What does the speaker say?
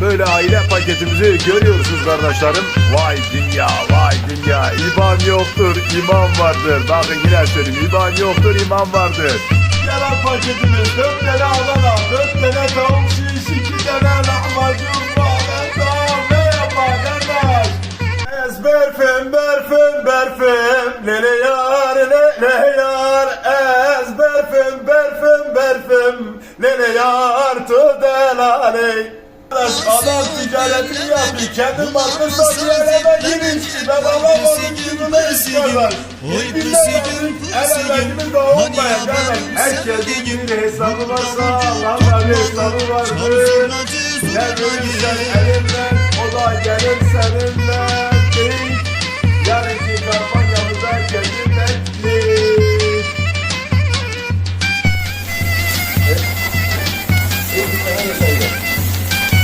böyle aile paketimizi görüyorsunuz kardeşlerim. Vay dünya vay dünya iman yoktur iman vardır. Bakın yine söyleyeyim iman yoktur iman vardır. Gelen paketimiz dört tane Adana, dört tane tavuk şiş, iki tane lahmacun. Tamam ne yapar kardeş? Ezber fem ber fem ber fem Lele yar lele yar Ezber fem ber fem ber fem Lele yar tu Adam ticaretini yapıyor. Kendi malını satıyor. Eleme gidin. Ve babam onun yılını istiyorlar. Birbirler bizim el emeğimi de olmayan. Herkesin günün hesabı varsa Allah'ın bir hesabı vardır. Sen ölürsen elimden, o da gelir seninle. Yarınki kampanyamıza gelin bekleyin. Thank.